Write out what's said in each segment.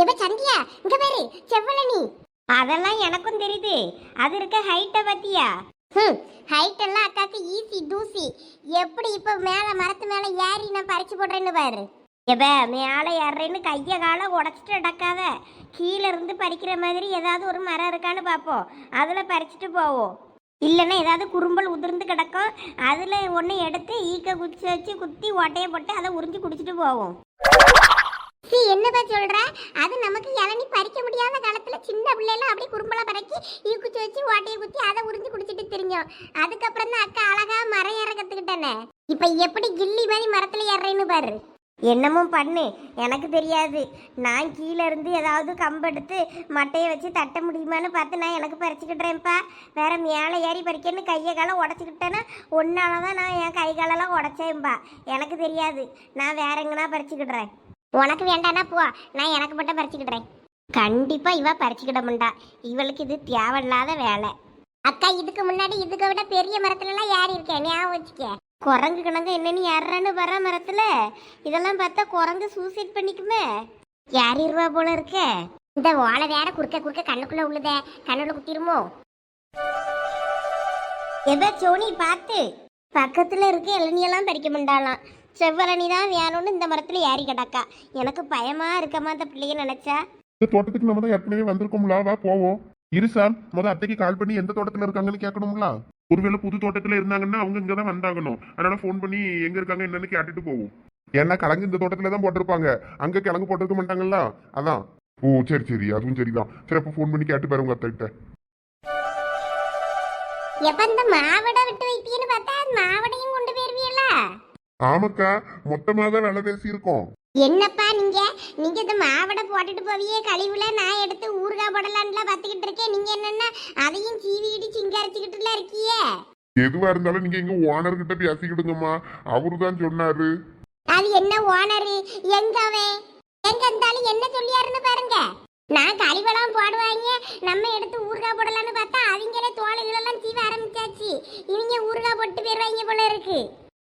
எப்ப சந்தியா? இங்க பாரு செவ்வளனி அதெல்லாம் எனக்கும் தெரியுது. அது இருக்க ஹைட்டை பத்தியா? ஹைட் எல்லாம் அக்காக்கு ஈஸி டூசி எப்படி இப்ப மேல மரத்து மேல ஏறி நான் பறிச்சு போடுறேன்னு பாரு. எப்ப மேலே ஏறேன்னு கையை காலை உடச்சிட்டு அடக்காத கீழே இருந்து பறிக்கிற மாதிரி ஏதாவது ஒரு மரம் இருக்கான்னு பார்ப்போம் அதில் பறிச்சுட்டு போவோம். இல்லைன்னா ஏதாவது குறும்பல் உதிர்ந்து கிடக்கும். அதில் ஒன்று எடுத்து ஈக்க குச்சி வச்சு குத்தி ஓட்டையை போட்டு அதை உறிஞ்சி குடிச்சிட்டு போவோம். என்னப்பா சொல்ற? அது நமக்கு இளநி பறிக்க முடியாத காலத்துல சின்ன பிள்ளைலாம் அப்படியே குறும்பல பறக்கி ஈக்குச்சி வச்சு ஓட்டையை குத்தி அதை உறிஞ்சு குடிச்சிட்டு தெரிஞ்சோம். அதுக்கப்புறம் தான் அக்கா அழகா மரம் ஏற கத்துக்கிட்டேனே. இப்ப எப்படி கில்லி மாதிரி மரத்துல ஏறேன்னு பாரு. என்னமும் பண்ணு. எனக்கு தெரியாது. நான் கீழே இருந்து ஏதாவது கம்பெடுத்து மட்டையை வச்சு தட்ட முடியுமான்னு பார்த்து நான் எனக்கு பறிச்சுக்கிட்டுறேன்ப்பா வேற மேலே ஏறி பறிக்கன்னு கையை காலை உடச்சிக்கிட்டேன்னா ஒன்னால தான் நான் என் கை காலெல்லாம் உடச்சேன்ப்பா எனக்கு தெரியாது. நான் வேற எங்கன்னா பறிச்சுக்கிடுறேன். உனக்கு வேண்டானா போ. நான் எனக்கு மட்டும் பறிச்சுக்கிடுறேன். கண்டிப்பா இவ பறிச்சுக்கிட முண்டா இவளுக்கு இது தேவையில்லாத வேலை. அக்கா இதுக்கு முன்னாடி இதுக்கு விட பெரிய மரத்துல எல்லாம் ஏறி இருக்கேன் ஞாபகம் வச்சுக்க. குரங்கு கிழங்கு என்னன்னு ஏறான்னு வர மரத்துல? இதெல்லாம் பார்த்தா குரங்கு சூசைட் பண்ணிக்குமே. ஏறிடுவா போல இருக்க. இந்த ஓலை வேற குறுக்க குறுக்க கண்ணுக்குள்ள உள்ளதே. கண்ணுல குத்திருமோ? எதா சோனி பார்த்து. பக்கத்துல இருக்க இளநியெல்லாம் பறிக்க முண்டாலாம் செவ்வளனி தான் வேணும்னு இந்த மரத்துல ஏறி கிடக்கா. எனக்கு பயமா இருக்கமா அந்த பிள்ளைய நினைச்சா. இந்த தோட்டத்துக்கு நம்ம தான் ஏற்கனவே வந்திருக்கோம்ல வா போவோம். இரு சார் முத அத்தைக்கு கால் பண்ணி எந்த தோட்டத்துல இருக்காங்கன்னு கேட்கணும்ல? ஒருவேளை புது தோட்டத்துல இருந்தாங்கன்னா அவங்க இங்க தான் வந்தாகணும். அதனால ஃபோன் பண்ணி எங்க இருக்காங்க என்னன்னு கேட்டுட்டு போவோம். ஏன்னா கிழங்கு இந்த தோட்டத்துல தான் போட்டிருப்பாங்க. அங்க கிழங்கு போட்டிருக்க மாட்டாங்கல்ல? அதான். ஓ சரி சரி. அதுவும் சரிதான். சரி அப்போ ஃபோன் பண்ணி கேட்டு பாரு உங்க அத்தைகிட்ட. எப்ப இந்த மாவடை விட்டு வைப்பீன்னு பார்த்தா மாவடையும் கொண்டு போயிருவீல்ல ஆமாக்கா மொத்தமா தான் வேலை பேசி இருக்கோம் என்னப்பா நீங்க? நீங்க இந்த மாவடை போட்டுட்டு போவியே கழிவுல நான் எடுத்து ஊறுகாய் போடலான்லாம் பார்த்துக்கிட்டு இருக்கேன். நீங்க என்னன்னா அதையும் சீவிக்கிட்டு சிங்கரிச்சுக்கிட்டுல இருக்கியே? எதுவா இருந்தாலும் நீங்க எங்க ஓனர் கிட்ட பேசிக்கிடுங்கம்மா. அவரு தான் சொன்னாரு. அது என்ன ஓனரு? எங்க அவன்? எங்க இருந்தாலும் என்ன சொல்லியாருன்னு பாருங்க. நான் கழிவெல்லாம் போடுவாங்க. நம்ம எடுத்து ஊறுகாய் போடலான்னு பார்த்தா அவங்களே தோலைகளெல்லாம் சீவ ஆரம்பிச்சாச்சு. இவங்க ஊறுகாய் போட்டு போயிருவாங்க போல இருக்கு.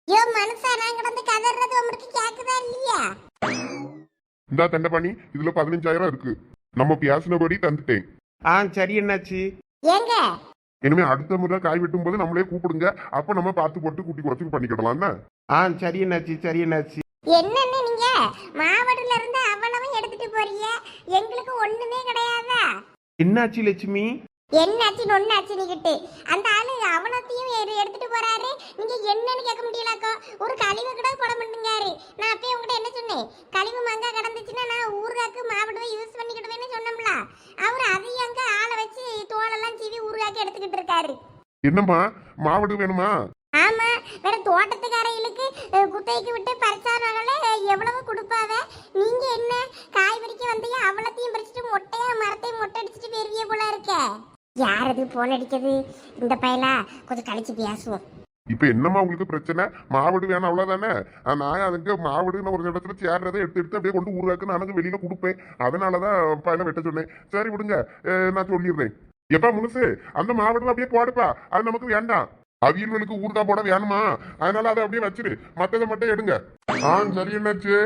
யோ மனுஷா நான் கிடந்து கதறது உங்களுக்கு கேக்குதா இல்லையா? இந்தா தண்டபாணி இதுல பதினஞ்சாயிரம் இருக்கு. நம்ம பேசினபடி தந்துட்டேன். ஆ சரி என்னாச்சு? ஏங்க? இனிமே அடுத்த முறை காய் வெட்டும் போது நம்மளே கூப்பிடுங்க. அப்ப நம்ம பார்த்து போட்டு கூட்டி குறைச்சு பண்ணிக்கிடலாம் என்ன? ஆ சரி என்னாச்சு சரி என்னாச்சு? என்னன்னு நீங்க? மாவட்டத்துல இருந்து அவ்வளவும் எடுத்துட்டு போறீங்க எங்களுக்கு ஒண்ணுமே கிடையாதா? என்னாச்சு லட்சுமி? என்னாச்சு நொன்னாச்சு நீக்கிட்டு? அந்த ஆளு அவனத்தையும் எடு- எடுத்துட்டு போறாரு. நீங்க என்னன்னு கேட்க முடியலக்கோ ஒரு கழிவு கூட போட மாட்டேங்காரு நான் அப்பயே உங்ககிட்ட என்ன சொன்னேன்? கழிவு மங்கா கிடந்துச்சுன்னா நான் ஊறுகாக்கு மாவட்டத்தை யூஸ் பண்ணிக்கிடுவேன்னு சொன்னோம்ல. அவர் அதையும் அங்க ஆளை வச்சு தோலெல்லாம் சீவி ஊறுகாக்கு எடுத்துக்கிட்டு இருக்காரு. என்னம்மா? மாவடு வேணுமா? ஆமா. வேற தோட்டத்துக்காரைகளுக்கு அஹ், குத்தகைக்கு விட்டு பறிச்சானால எவ்வளவு கொடுப்பாவ நீங்க என்ன காய் பறிக்க வந்தீங்க அவ்வளத்தையும் பறிச்சுட்டு மொட்டையா மரத்தையும் மொட்டை அடிச்சுட்டு பெரிய போல இருக்க யார் அது? போன் அடிக்கிறது இந்த பயலா? கொஞ்சம் கழிச்சு பேசுவோம். இப்ப என்னம்மா உங்களுக்கு பிரச்சனை? மாவடு வேணும் அவ்வளவுதானே? நான் அதுக்கு மாவடுன்னு ஒரு இடத்துல சேர்றதை எடுத்து எடுத்து அப்படியே கொண்டு ஊராக்கு நானுக்கு வெளியில கொடுப்பேன். அதனாலதான் பையனை வெட்ட சொன்னேன். சரி விடுங்க. நான் சொல்லிடுறேன். எப்பா முழுசு அந்த மாவட்டம் அப்படியே போடுப்பா. அது நமக்கு வேண்டாம். அவியல்களுக்கு ஊறுகா போட வேணுமா? அதனால அதை அப்படியே வச்சிரு. மத்ததை மட்டும் எடுங்க. ஆ சரி என்னாச்சு?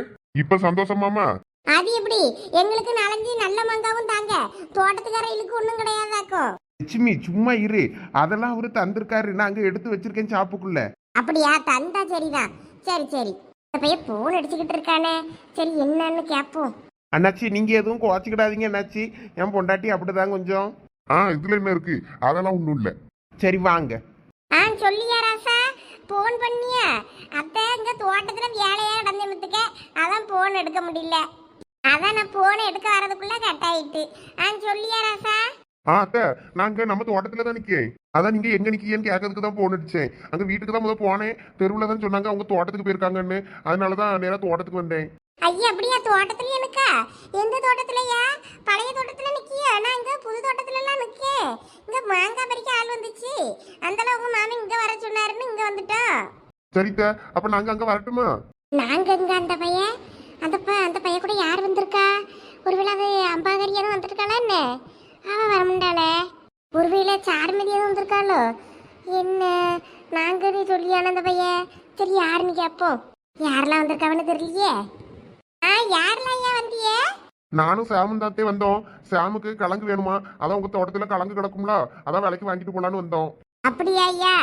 இப்ப சந்தோஷமாமா அது எப்படி? எங்களுக்கு நாலஞ்சு நல்ல மங்காவும் தாங்க. தோட்டத்துக்காரைகளுக்கு ஒன்றும் கிடையாதாக்கும் லட்சுமி சும்மா இரு. அதெல்லாம் அவரு தந்திருக்காரு. நான் அங்க எடுத்து வச்சிருக்கேன் சாப்புக்குள்ள. அப்படியா? தந்தா சரிதான். சரி சரி. பையன் போன் அடிச்சுக்கிட்டு இருக்கானே. சரி என்னன்னு கேட்போம் அண்ணாச்சி நீங்க எதுவும் குறைச்சிக்கிடாதீங்க அண்ணாச்சி. என் பொண்டாட்டி அப்படிதான் கொஞ்சம். ஆ இதுல என்ன இருக்கு? அதெல்லாம் ஒண்ணும் இல்ல. சரி வாங்க. ஆ சொல்லியா ராசா? போன் பண்ணியா? அத்தை இங்க தோட்டத்துல வேலையா நடந்துமத்துக்க அதான் போன் எடுக்க முடியல. அதான் நான் போன் எடுக்க வரதுக்குள்ள கட் ஆயிட்டு. ஆ சொல்லியா ராசா? ஆ அத்தை நாங்க நம்ம தோட்டத்துல தான் நிக்கேன். அதான் நீங்க எங்க நிக்கீங்கன்னு கேட்கறதுக்கு தான் போன் அடிச்சேன். அங்க வீட்டுக்கு தான் முதல் போனேன். தெருவுல தான் சொன்னாங்க அவங்க தோட்டத்துக்கு போயிருக்காங்கன்னு. அதனாலதான் நேரா தோட்டத்துக்கு வந்தேன். ஐயா அப்படியா? தோட்டத்துல எனக்கா எந்த தோட்டத்துலயா? பழைய தோட்டத்துல நிக்கியா? நான் இங்க புது தோட்டத்துல எல்லாம் நிக்கேன். இங்க மாங்காய் பறிக்க ஆள் வந்துச்சு. அந்தளவு உங்க மாமி இங்க வர சொன்னாருன்னு இங்க வந்துட்டோம் சரித்த அப்ப நாங்க அங்க வரட்டுமா? நாங்க இங்க அந்த பையன்? அந்த ப அந்த பையன் கூட யார் வந்திருக்கா? ஒருவேளை அது அம்பாகரியாரும் வந்திருக்காளா என்ன? அவ வரமுண்டாளே ஒருவேளை சாருமதி எதுவும் வந்திருக்காளோ? என்ன? நாங்க நீ சொல்லியான அந்த பையன். சரி யாருன்னு கேட்போம் யாரெல்லாம் வந்திருக்காவன்னு தெரியலையே. ஆ யாரெல்லாம் ஐயா வந்தியே? நானும் சாமும் தாத்தே வந்தோம். சாமுக்கு கலங்கு வேணுமா? அதான் உங்க தோட்டத்துல கலங்கு கிடக்கும்ல. அதான் விலைக்கு வாங்கிட்டு போலான்னு வந்தோம். அப்படியா ஐயா?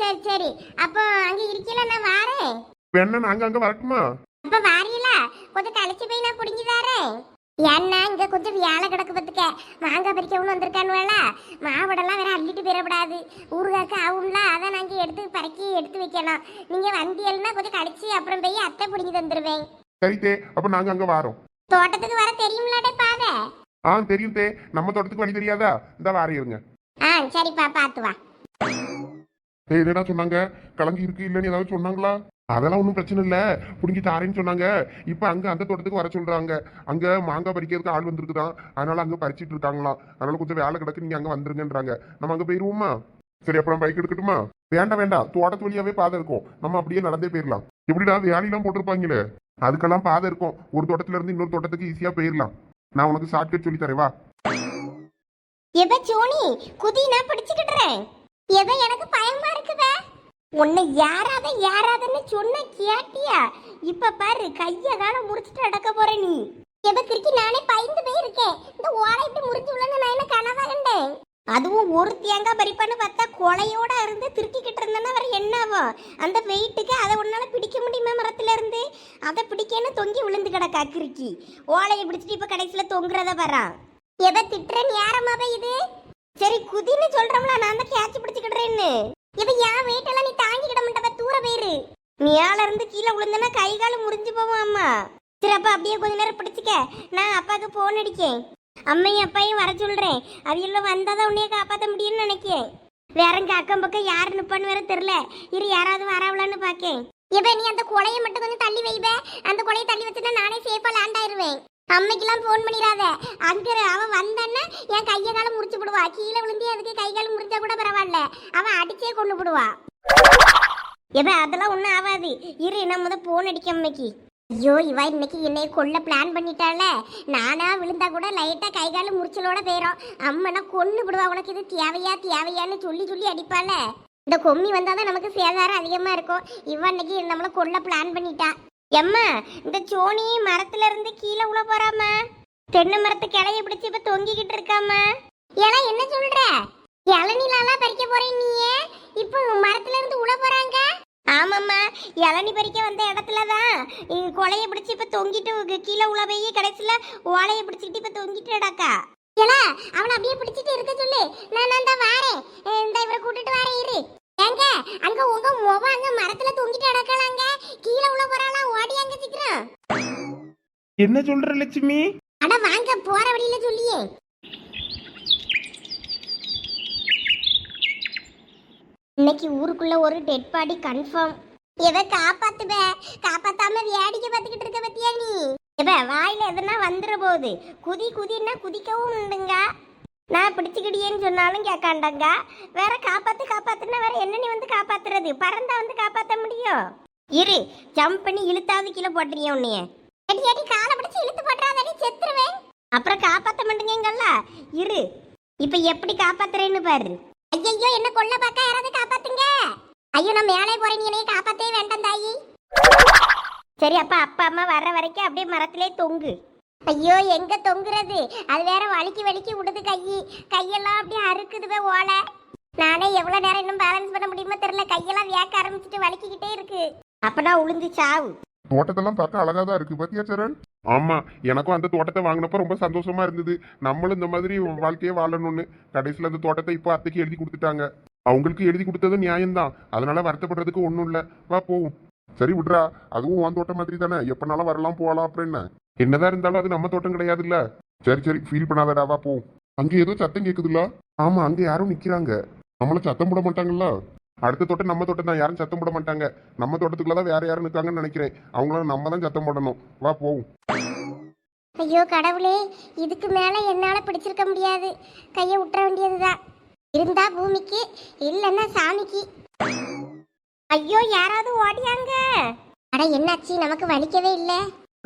சரி சரி. அப்போ அங்க இருக்கல நான் வாரேன். வேணா நாங்க அங்க வரட்டுமா? அப்ப வாரியல கொஞ்சம் கழிச்சு போய் நான் புடிங்கி தரேன். ஏன்னா இங்க கொஞ்சம் வேலை கிடக்கு பத்துக்க மாங்காய் பறிக்கவும் வந்திருக்கானுவேல மாவடெல்லாம் வேற அள்ளிட்டு போயிடக்கூடாது. ஊறுகாக்கு ஆகும்ல அதை நாங்க எடுத்து பறக்கி எடுத்து வைக்கணும் நீங்க வந்தியல்னா கொஞ்சம் கழிச்சு அப்புறம் போய் அத்தை புடிங்கி தந்துருவேன். சரி தே அப்ப நாங்க அங்க வாரோம். தோட்டத்துக்கு வர தெரியும்லாடே பாதை? ஆ தெரியும் தே. நம்ம தோட்டத்துக்கு வழி தெரியாதா? இந்த வாரியிருங்க ஆ சரிப்பா பார்த்து வா. ஏய் என்னடா சொன்னாங்க? கலங்கி இருக்கு இல்லைன்னு ஏதாவது சொன்னாங்களா? அதெல்லாம் ஒன்றும் பிரச்சனை இல்லை. பிடுங்கி தாரேன்னு சொன்னாங்க. இப்போ அங்கே அந்த தோட்டத்துக்கு வர சொல்கிறாங்க அங்கே மாங்காய் பறிக்கிறதுக்கு ஆள் வந்திருக்குதான். அதனால அங்கே பறிச்சிட்டு இருக்காங்களாம் அதனால் கொஞ்சம் வேலை கிடக்கு நீங்க அங்கே வந்துருங்கன்றாங்க. நம்ம அங்கே போயிடுவோமா சரி அப்புறம் பைக் எடுக்கட்டுமா? வேண்டாம் வேண்டாம். தோட்டத்து வழியாவே பாதை இருக்கும். நம்ம அப்படியே நடந்தே போயிடலாம் எப்படிடா? வேலையெல்லாம் போட்டிருப்பாங்களே. அதுக்கெல்லாம் பாதை இருக்கும். ஒரு தோட்டத்துல இருந்து இன்னொரு தோட்டத்துக்கு ஈஸியாக போயிடலாம் நான் உனக்கு ஷார்ட்கட் சொல்லி தரேவா எதை ஜோனி? குதி நான் பிடிச்சுக்கிட்டுறேன். எதை எனக்கு பயமா இருக்குதா உன்னை யாராத யாராதன்னு சொன்ன கேட்டியா? இப்ப பாரு கைய கால முடிச்சுட்டு அடக்க போற நீ. எதை திருக்கி நானே பயந்து போயிருக்கேன். இந்த ஓலை இப்படி முடிஞ்சு விழுந்து நான் என்ன கனவா கண்டேன்? அதுவும் ஒரு தேங்காய் பறிப்பான்னு பார்த்தா கொலையோட இருந்து திருக்கிக்கிட்டு இருந்தேன்னா வேற என்ன ஆகும் அந்த வெயிட்டுக்கு அதை உன்னால பிடிக்க முடியுமா மரத்துல இருந்து? அதை பிடிக்கன்னு தொங்கி விழுந்து கிடக்கா கிறுக்கி. ஓலையை பிடிச்சிட்டு இப்ப கடைசியில தொங்குறத வரான் எதை திட்டுறேன் யாரம்மாவ இது? சரி குதின்னு சொல்றோம்ல நான் தான் கேட்ச் பிடிச்சிக்கிடுறேன்னு. இவ என் வெயிட் நீ தாங்கிக்கிட மாட்டவ தூர போயிரு. மேல இருந்து கீழே விழுந்தனா கை கால் முறிஞ்சு போவோம் அம்மா. சரி அப்படியே கொஞ்ச நேரம் பிடிச்சிக்க. நான் அப்பாவுக்கு போன் அடிக்கேன். அம்மையும் அப்பாயும் வர சொல்றேன். இல்லை வந்தாதான் உன்னைய காப்பாற்ற முடியும்னு நினைக்கேன். வேற இங்க அக்கம் பக்கம் யாரு நிப்பான்னு வேற தெரியல. இரு யாராவது வராவலான்னு பாக்கேன். இப்ப நீ அந்த கொலையை மட்டும் கொஞ்சம் தள்ளி வைப்ப அந்த கொலையை தள்ளி வச்சுட்டா நானே சேஃபா லேண்ட் ஆயிருவேன். அம்மைக்கெல்லாம் ஃபோன் பண்ணிடாத. அங்கே அவன் வந்தான்னா என் கையை காலம் முறிச்சு விடுவா கீழே விழுந்து அதுக்கு கை காலம் முறிச்சா கூட பரவாயில்ல. அவன் அடிச்சே கொண்டு விடுவா எவ அதெல்லாம் ஒன்றும் ஆகாது. இரு நான் முத ஃபோன் அடிக்க அம்மைக்கு. ஐயோ இவா இன்னைக்கு என்னை கொல்ல பிளான் பண்ணிட்டால நானா விழுந்தா கூட லைட்டா கை காலம் முறிச்சலோட போயிடும் அம்மனா கொன்னு விடுவா உனக்கு இது தேவையா தேவையான்னு சொல்லி சொல்லி அடிப்பால இந்த கொம்மி வந்தாதான் நமக்கு சேதாரம் அதிகமா இருக்கும். இவ இன்னைக்கு நம்மள கொல்ல பிளான் பண்ணிட்டான் எம்மா இந்த சோனி மரத்துல இருந்து கீழே உள்ள போறாமா? தென்னை மரத்து கிளைய பிடிச்சு இப்ப தொங்கிக்கிட்டு இருக்காமா? ஏன்னா என்ன சொல்ற? இளநிலாம் பறிக்க போறேன் நீயே. இப்போ மரத்துல இருந்து உள்ள போறாங்க? ஆமாம்மா இளநி பறிக்க வந்த இடத்துல தான். கொலைய பிடிச்சு இப்ப தொங்கிட்டு கீழே உள்ள போய் கடைசியில ஓலைய பிடிச்சிக்கிட்டு இப்ப தொங்கிட்டுடாக்கா ஏலா அவனை அப்படியே பிடிச்சிட்டு இருக்க சொல்லு. நான் நான் தான் வாரேன். இந்த இவரை கூட்டிட்டு வாரேன் இரு. ஏங்க அங்க உங்க முகம் அங்க மரத்துல தொங்கிட்டு அடக்கலாங்க கீழே உள்ள போறாளா ஓடி அங்க சீக்கிரம். என்ன சொல்ற லட்சுமி? அட வாங்க போற வழியில சொல்லியே. இன்னைக்கு ஊருக்குள்ள ஒரு டெட் பாடி கன்ஃபார்ம் எவ காப்பாத்துவ? காப்பாத்தாம வேடிக்கை பார்த்துக்கிட்டு இருக்க பத்தியா நீ? எவ வாயில எதுனா வந்துட போகுது. குதி குதின்னா குதிக்கவும் உண்டுங்க. நான் பிடிச்சுக்கிடியேன்னு சொன்னாலும் கேட்காண்டாங்க. வேற காப்பாத்து காப்பாத்துனா வேற என்ன நீ வந்து காப்பாத்துறது? பறந்தா வந்து காப்பாத்த முடியும் இரு ஜம்ப் பண்ணி இழுத்தாவது கீழே போட்டுறிய உன்னைய. அடி அடி காலை பிடிச்சி இழுத்து போட்டுறாதடி செத்துருவேன். அப்புறம் காப்பாத்த மாட்டேங்கல்ல இரு. இப்ப எப்படி காப்பாத்துறேன்னு பாரு. ஐயோ என்ன கொல்ல பார்க்க? யாராவது காப்பாத்துங்க. ஐயோ நான் மேலே போறேன் நீ என்னைய காப்பாத்தவே வேண்டாம் தாயி. சரி அப்பா அப்பா அம்மா வர்ற வரைக்கும் அப்படியே மரத்திலே தொங்கு. ஐயோ எங்க தொங்குறது? அது வேற வலிக்கி வலிக்கி விடுது கை. கையெல்லாம் அப்படியே அறுக்குதுவே ஓலை. நானே எவ்வளவு நேரம் இன்னும் பேலன்ஸ் பண்ண முடியுமோ தெரியல. கையெல்லாம் வேக்க ஆரம்பிச்சிட்டு வலிக்கிக்கிட்டே இருக்கு. அப்பனா உளுந்து சாவு தோட்டத்தெல்லாம் பார்க்க அழகா தான் இருக்கு. பாத்தியா சரண்? ஆமா எனக்கும் அந்த தோட்டத்தை வாங்கினப்ப ரொம்ப சந்தோஷமா இருந்தது. நம்மளும் இந்த மாதிரி வாழ்க்கையே வாழணும்னு. கடைசியில அந்த தோட்டத்தை இப்போ அத்தைக்கு எழுதி கொடுத்துட்டாங்க. அவங்களுக்கு எழுதி கொடுத்தது நியாயம்தான். அதனால வருத்தப்படுறதுக்கு ஒண்ணும் இல்ல. வா போவோம். சரி விட்றா. அதுவும் உன் தோட்டம் மாதிரி தானே. எப்பனாலும் வரலாம் போகலாம் அப்புறம் என்ன? என்னதான் இருந்தாலும் அது நம்ம தோட்டம் கிடையாதுல்ல? சரி சரி ஃபீல் பண்ணாதடாவா போ. அங்க ஏதோ சத்தம் கேக்குதுல்ல? ஆமா அங்க யாரும் நிக்கிறாங்க. நம்மள சத்தம் போட மாட்டாங்கல்ல? அடுத்த தோட்டம் நம்ம தோட்டம் தான். யாரும் சத்தம் போட மாட்டாங்க. நம்ம தோட்டத்துக்குள்ள தான் வேற யாரும் நிக்காங்கன்னு நினைக்கிறேன். அவங்களும் நம்ம தான் சத்தம் போடணும். வா போவோம் ஐயோ கடவுளே இதுக்கு மேல என்னால பிடிச்சிருக்க முடியாது. கையை விட்டுற வேண்டியதுதான். இருந்தா பூமிக்கு இல்லைன்னா சாமிக்கு. ஐயோ யாராவது ஓடியாங்க. அட என்னாச்சு? நமக்கு வலிக்கவே இல்லை.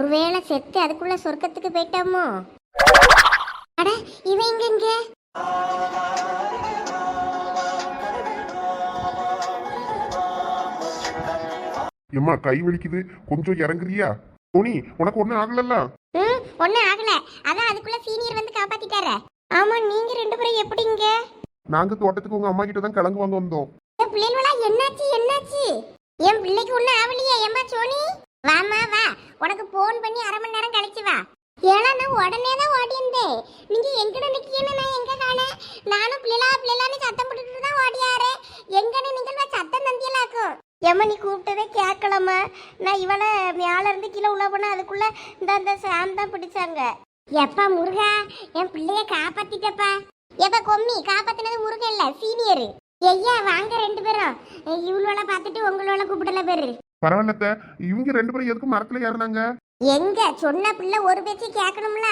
ஒருவேளை செத்து அதுக்குள்ள சொர்க்கத்துக்கு போயிட்டோமோ? அட இவன் எங்க? இங்க எம்மா கை வலிக்குது. கொஞ்சம் இறங்குறியா? தோனி உனக்கு ஒன்றும் ஆகலல்ல? ம் ஒன்றும் ஆகல. அதான் அதுக்குள்ள சீனியர் வந்து காப்பாத்திட்டாரு. ஆமா நீங்க ரெண்டு பேரும் எப்படிங்க நாங்க தோட்டத்துக்கு உங்க அம்மா கிட்ட தான் கிழங்கு வாங்க வந்தோம். என் பிள்ளைகளா என்னாச்சு என்னாச்சு? என் பிள்ளைக்கு ஒண்ணு ஆவலையா ஏம்மா சோனி? வாமா வா. உனக்கு போன் பண்ணி அரை மணி நேரம் கழிச்சு வா. ஏன்னா நான் உடனே தான் ஓடி இருந்தேன் நீங்க எங்கட நிக்கீங்கன்னு நான் எங்க காண நானும் பிள்ளைலா பிள்ளைலான்னு சத்தம் போட்டுட்டு தான் ஓடியாரு. எங்கன்னு நீங்கள் நான் சத்தம் தந்தியலாக்கும். எம்மா நீ கூப்பிட்டதே கேட்கலாமா நான் இவளை மேல இருந்து கீழே உள்ள போனா அதுக்குள்ள இந்த அந்த சாம் தான் பிடிச்சாங்க. எப்பா முருகா? என் பிள்ளைய காப்பாத்திட்டப்பா. எப்ப கொம்மி காப்பாத்தினது முருகன் இல்ல சீனியரு. ஐயா வாங்க ரெண்டு பேரும். இவ்வளோலாம் பார்த்துட்டு உங்களோட கூப்பிடல பேரு. பரவாயில்லத்த. இவங்க ரெண்டு பேரும் எதுக்கும் மரத்துல ஏறினாங்க? எங்க? சொன்ன பிள்ளை ஒரு பேச்சு கேட்கணும்ல?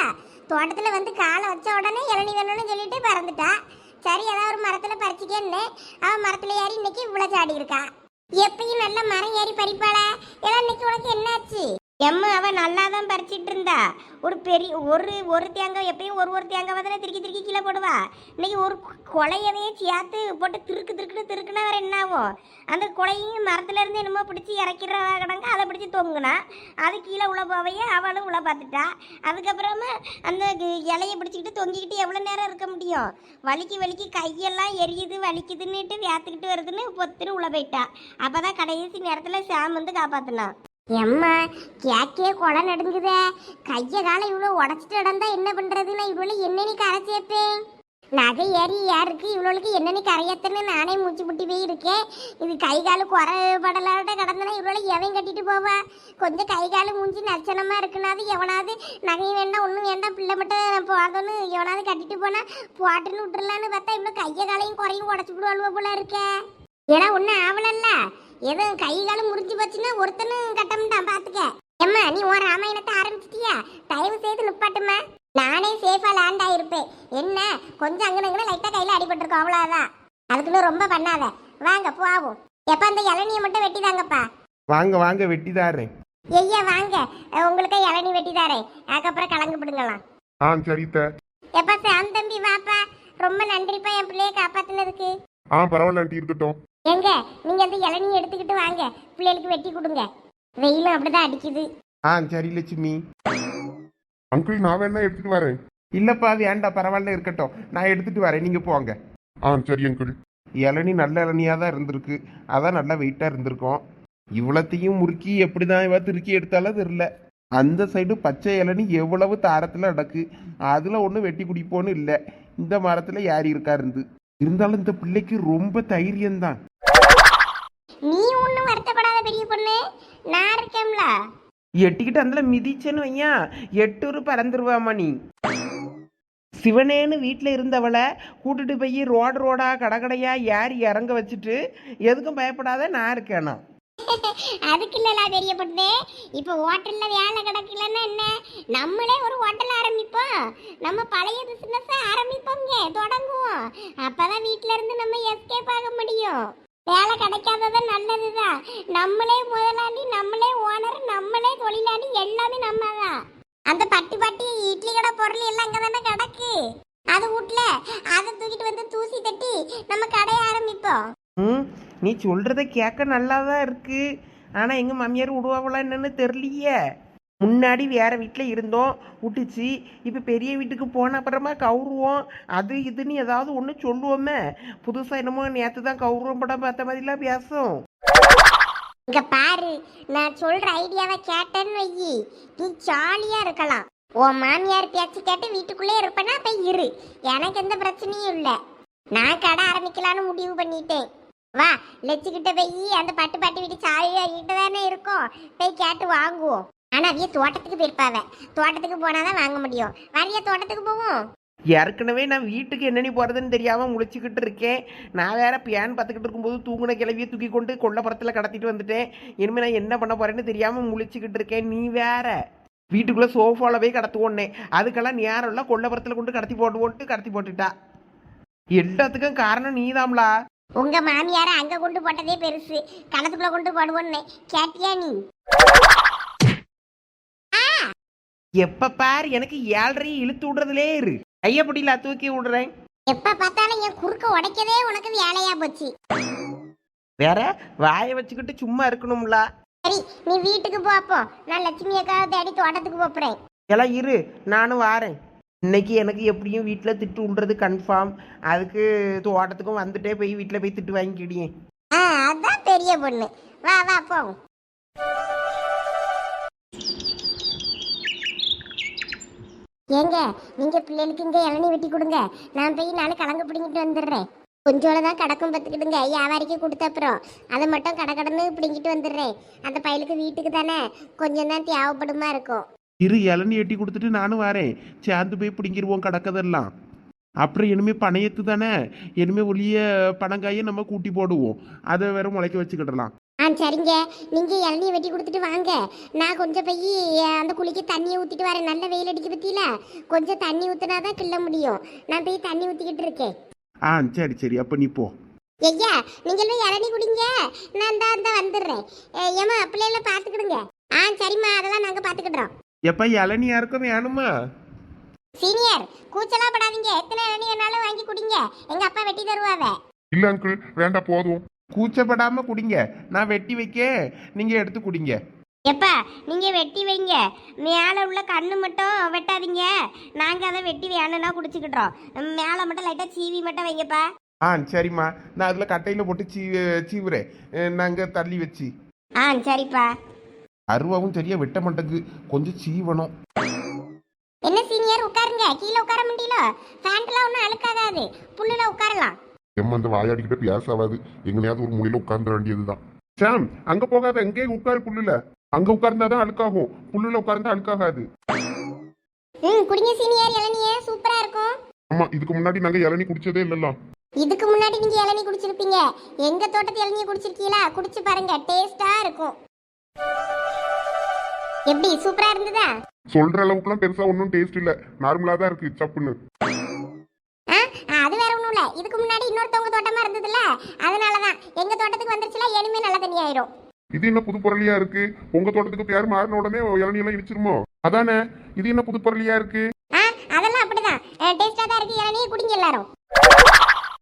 தோட்டத்துல வந்து காலை வச்ச உடனே இளநி வேணும்னு சொல்லிட்டு பறந்துட்டா. சரி ஏதாவது ஒரு மரத்துல பறிச்சுக்கேன்னு அவன் மரத்துல ஏறி இன்னைக்கு இவ்வளவு சாடி இருக்கா. எப்பயும் நல்ல மரம் ஏறி பறிப்பாளா. ஏன்னா இன்னைக்கு உனக்கு என்னாச்சு? எம்மா அவ நல்லா தான் பறிச்சிட்டு இருந்தா ஒரு பெரிய ஒரு ஒரு தேங்காய் எப்பயும் ஒரு ஒரு தேங்காய் தானே திருக்கி திருக்கி கீழே போடுவா. இன்னைக்கு ஒரு கொலையவே சேர்த்து போட்டு திருக்கு திருக்குன்னு திருக்குனா வேற என்ன ஆகும் அந்த கொலையும் மரத்துல இருந்து என்னமோ பிடிச்சி இறக்கிற கிடங்க அதை பிடிச்சி தொங்குனா அது கீழே உள்ள போவையே அவளும் உள்ள பார்த்துட்டா. அதுக்கப்புறமா அந்த இலையை பிடிச்சிக்கிட்டு தொங்கிக்கிட்டு எவ்வளோ நேரம் இருக்க முடியும்? வலிக்கு வலிக்கு கையெல்லாம் எரியுது வலிக்குதுன்னுட்டு வேத்துக்கிட்டு வருதுன்னு பொத்துன்னு உள்ள போயிட்டா. அப்பதான் கடைசி நேரத்தில் சாம் வந்து காப்பாற்றினான் எம்மா கேக்கே குடம் நடுங்குதே. கைய காலை இவ்வளோ உடச்சிட்டு நடந்தா என்ன பண்ணுறதுன்னா இவ்வளோ என்னன்னு கரை சேர்ப்பேன். நகை ஏறி யாருக்கு இவ்வளோக்கு என்னன்னு கரையத்தன்னு நானே மூச்சு முட்டி போய் இருக்கேன். இது கை காலு குறை படலாட்ட கடந்தனா இவ்வளோ எவன் கட்டிட்டு போவா? கொஞ்சம் கை காலு மூஞ்சி நச்சனமா இருக்குனாது எவனாவது நகையும் வேண்டாம் ஒன்றும் வேண்டாம் பிள்ளை மட்டும் போதோன்னு எவனாவது கட்டிட்டு போனால் போட்டுன்னு விட்டுறலான்னு பார்த்தா இவ்வளோ கையை காலையும் குறையும் உடச்சி விடுவாளுவ போல இருக்கே. ஏன்னா ஒன்றும் ஆவலல்ல. ஏதோ கை காலம் முறிஞ்சு போச்சுன்னா ஒருத்தனும் கட்டம்ட்டான் பாத்துக்க. ஏம்மா நீ உன் ராமாயணத்தை ஆரம்பிச்சிட்டியா? தயவு செய்து நிப்பாட்டுமா நானே சேஃபா லேண்ட் ஆயிருப்பேன். என்ன கொஞ்சம் அங்கனங்கன லைட்டா கையில அடிபட்டிருக்கோம் அவ்வளவுதான். அதுக்குன்னு ரொம்ப பண்ணாத. வாங்க போவோம். எப்ப அந்த இளநியை மட்டும் வெட்டிதாங்கப்பா? வாங்க வாங்க வெட்டி தாரேன் ஐயா வாங்க. உங்களுக்கு இளநீ வெட்டிதாரேன். அதுக்கப்புறம் கலந்து பிடுங்கலாம். ஆ சரித்த எப்பா தம்பி வாப்பா. ரொம்ப நன்றிப்பா என் பிள்ளைய காப்பாத்தினதுக்கு. ஆ பரவாயில்ல ஆண்டி இருக்கட்டும். எங்க நீங்க அந்த இளநீ எடுத்துக்கிட்டு வாங்க. பிள்ளைகளுக்கு வெட்டி கொடுங்க. வெயிலும் அப்படிதான் அடிக்குது. ஆ சரி லட்சுமி. அங்கிள் நான் வேணா எடுத்துட்டு வரேன். இல்லப்பா வேண்டாம் பரவாயில்ல இருக்கட்டும். நான் எடுத்துட்டு வரேன் நீங்க போங்க. ஆ சரி அங்கிள். இளநீ நல்ல இளநியாக தான் இருந்திருக்கு. அதான் நல்லா வெயிட்டாக இருந்திருக்கும். இவ்வளத்தையும் முறுக்கி எப்படி தான் இவ திருக்கி எடுத்தாலும் தெரில அந்த சைடு பச்சை இளநீ எவ்வளவு தாரத்தில் நடக்கு. அதில் ஒன்றும் வெட்டி குடிப்போன்னு இல்லை. இந்த மரத்தில் யார் இருக்கா இருந்து. இருந்தாலும் இந்த பிள்ளைக்கு ரொம்ப தைரியம்தான். நீ ஒன்றும் வருத்தப்படாத பெரிய பொண்ணு. நான் இருக்கேன்ல. எட்டிக்கிட்டு அதில் மிதிச்சேன்னு வையா எட்டூர் பறந்துருவாமா நீ. சிவனேன்னு வீட்டில் இருந்தவளை கூட்டிட்டு போய் ரோடு ரோடா கடகடையா ஏறி இறங்க வச்சுட்டு எதுக்கும் பயப்படாத நான் இருக்கேனா? அதுக்கு இல்லலா பெரிய பொண்ணு. இப்போ ஹோட்டல்ல வேலை கிடக்கலன்னா என்ன? நம்மளே ஒரு ஹோட்டல் ஆரம்பிப்போம். நம்ம பழைய பிசினஸ் ஆரம்பிப்போங்க தொடங்குவோம். அப்பதான் வீட்ல இருந்து நம்ம எஸ்கேப் ஆக முடியும். வேலை கிடைக்காதது நல்லதுதான். நம்மளே முதலாளி நம்மளே ஓனர் நம்மளே தொழிலாளி எல்லாமே நம்ம தான் அந்த பட்டி பட்டி இட்லி கடை பொருள் எல்லாம் அங்கே தானே கிடக்கு. அது வீட்ல அதை தூக்கிட்டு வந்து தூசி தட்டி நம்ம கடையை ஆரம்பிப்போம். ம் நீ சொல்கிறத கேட்க நல்லா தான் இருக்கு. ஆனால் எங்கள் மாமியார் விடுவாங்களா என்னன்னு தெரியலையே. முன்னாடி வேற வீட்டில் இருந்தோம் விட்டுச்சு இப்போ பெரிய வீட்டுக்கு போன அப்புறமா கவுருவோம். அது இதுன்னு ஏதாவது ஒன்று சொல்லுவோமே. புதுசாக என்னமோ நேற்று தான் கவுருவோம் படம் பார்த்த மாதிரிலாம் பேசும். இங்க பாரு நான் சொல்ற ஐடியாவை கேட்டேன்னு வையி. நீ ஜாலியா இருக்கலாம். உன் மாமியார் பேச்சு கேட்டு வீட்டுக்குள்ளே இருப்பேன்னா அப்ப இரு. எனக்கு எந்த பிரச்சனையும் இல்லை. நான் கடை ஆரம்பிக்கலாம்னு முடிவு பண்ணிட்டேன். வா லட்சுக்கிட்ட போய் அந்த பட்டு பாட்டு வீட்டு சாலியா கிட்ட தானே இருக்கோம். போய் கேட்டு வாங்குவோம். ஆனா அவிய தோட்டத்துக்கு போயிருப்பாவ. தோட்டத்துக்கு போனாதான் வாங்க முடியும். வரைய தோட்டத்துக்கு போவோம். ஏற்கனவே நான் வீட்டுக்கு என்னென்னு போகிறதுன்னு தெரியாமல் முழிச்சுக்கிட்டு இருக்கேன். நான் வேற பியான் பார்த்துக்கிட்டு இருக்கும்போது தூங்குன கிளவியை தூக்கி கொண்டு கொல்லப்புறத்தில் கடத்திட்டு வந்துட்டேன். இனிமேல் நான் என்ன பண்ண போறேன்னு தெரியாமல் முழிச்சுக்கிட்டு இருக்கேன். நீ வேற. வீட்டுக்குள்ளே சோஃபாவில் போய் கடத்துவோன்னே அதுக்கெல்லாம் நேரம் இல்லை. கொல்லப்புறத்தில் கொண்டு கடத்தி போட்டுவோன்ட்டு கடத்தி போட்டுட்டா. எல்லாத்துக்கும் காரணம் நீதாம்லா. உங்க மாமியார அங்க கொண்டு போட்டதே பெருசு. களத்துக்குள்ள கொண்டு போடுவோன்னு. கேட்டியா நீ? எப்போ பார் எனக்கு ஏழரை இழுத்து விடுறதுலே இரு. கையப்படியில தூக்கி விடுறேன். எப்ப பார்த்தாலும் என் குறுக்க உடைக்கவே உனக்கு வேலையா போச்சு. வேற? வாயை வச்சுக்கிட்டு சும்மா இருக்கணும்ல. சரி நீ வீட்டுக்கு போ அப்போ. நான் லட்சுமி அக்காவை தேடி தோட்டத்துக்கு போப்புறேன். எல்லாம் இரு நானும் வாரேன். இன்னைக்கு எனக்கு எப்படியும் வீட்டில் திட்டு விடுறது கன்ஃபார்ம் அதுக்கு தோட்டத்துக்கும் வந்துட்டே போய் வீட்டில் போய் திட்டு வாங்கிக்கிடியே. ஆ அதான் பெரிய பொண்ணு. வா வா போவோம் ஏங்க நீங்க பிள்ளைகளுக்கு இங்க இளநீ வெட்டி கொடுங்க. நான் போய் நாலு கலங்கு பிடிங்கிட்டு வந்துடுறேன். கொஞ்சோட தான் கடக்கும் பத்துக்கிடுங்க வியாபாரிக்கு கொடுத்த அப்புறம் அதை மட்டும் கடை கடன்னு பிடிங்கிட்டு வந்துடுறேன். அந்த பயலுக்கு வீட்டுக்கு தானே கொஞ்சம் தான் தேவைப்படுமா இருக்கும். இரு இளநீ எட்டி கொடுத்துட்டு நானும் வரேன். சேர்ந்து போய் பிடிங்கிருவோம் கடக்கதெல்லாம் அப்புறம் இனிமே பணையத்து தானே? இனிமே ஒளிய பணங்காயை நம்ம கூட்டி போடுவோம். அதை வேற முளைக்க வச்சுக்கிடலாம். ஆ சரிங்க. நீங்க இளநியை வெட்டி கொடுத்துட்டு வாங்க. நான் கொஞ்சம் போய் அந்த குழிக்கு தண்ணியை ஊத்திட்டு வரேன். நல்ல வெயில் அடிக்க பத்தியில? கொஞ்சம் தண்ணி ஊத்துனா தான் கிள்ள முடியும். நான் போய் தண்ணி ஊத்திக்கிட்டு இருக்கேன். ஆ சரி சரி. அப்போ நீ போ. ஐயா நீங்களும் இளநீ குடிங்க. நான் தான் தான் வந்துடுறேன். ஏ, ஏம்மா பிள்ளைகளை பார்த்துக்கிடுங்க ஆ சரிம்மா. அதெல்லாம் நாங்கள் பார்த்துக்கிடுறோம் எப்ப இளநீ யாருக்கும் வேணுமா? சீனியர் கூச்சலா படாதீங்க. எத்தனை இளநீ வேணாலும் வாங்கி குடிங்க. எங்க அப்பா வெட்டி தருவாவே. இல்ல அங்கிள். வேண்டாம் போதும். கூச்சப்படாம குடிங்க. நான் வெட்டி வைக்க. நீங்க எடுத்து குடிங்க. எப்பா நீங்க வெட்டி வைங்க. மேலே உள்ள கண்ணு மட்டும் வெட்டாதீங்க. நாங்க அதை வெட்டி வேணும்னா குடிச்சுக்கிட்டோம் மேலே மட்டும் லைட்டா சீவி மட்டும் வைங்கப்பா. ஆ சரிம்மா. நான் அதில் கட்டையில் போட்டு சீ சீவுறேன். நாங்கள் தள்ளி வச்சு. ஆ சரிப்பா. அருவாவும் சரியா வெட்ட மாட்டேங்குது. கொஞ்சம் சீவணும். என்ன சீனியர் உட்காருங்க? கீழே உட்கார முடியல. ஃபேண்ட்லாம் ஒன்றும் அழுக்காகாது. புல்லுல உட்காரலாம். எம்ம அந்த வாயாடிக்கிட்ட பேசாவாது. எங்கனையாவது ஒரு மூலையில உட்கார்ந்துட வேண்டியதுதான். சாம் அங்க போகாத எங்கே உட்காரு புல்லுல. அங்க உட்கார்ந்தாதான் அழுக்காகும். புல்லுல உட்கார்ந்தா அழுக்காகாது. ம் குடிங்க சீனியர் இளநியே. சூப்பரா இருக்கும். ஆமா இதுக்கு முன்னாடி நாங்க இளநீ குடிச்சதே இல்லல்ல. இதுக்கு முன்னாடி நீங்க இளநீ குடிச்சிருப்பீங்க. எங்க தோட்டத்து இளநியை குடிச்சிருக்கீங்களா குடிச்சு பாருங்க டேஸ்டா இருக்கும். எப்படி சூப்பரா இருந்ததா? சொல்ற அளவுக்குலாம் பெருசா ஒன்றும் டேஸ்ட் இல்ல. நார்மலா தான் இருக்கு சப்புன்னு ஆ ஆ, அது வேற ஒண்ணும் இல்ல இதுக்கு முன்னாடி இன்னொருத்தவங்க தோட்டமா அதனாலதான். எங்க தோட்டத்துக்கு வந்துருச்சுல இனிமே நல்ல தண்ணி ஆயிரும். இது என்ன புது பொருளியா இருக்கு? உங்க தோட்டத்துக்கு பேர் மாறின உடனே இளநீ எல்லாம் இடிச்சிருமோ? அதானே? இது என்ன புது பொருளியா இருக்கு? ஆ அதெல்லாம் அப்படிதான். டேஸ்டா தான் இருக்கு. இளநியை குடிங்க எல்லாரும்.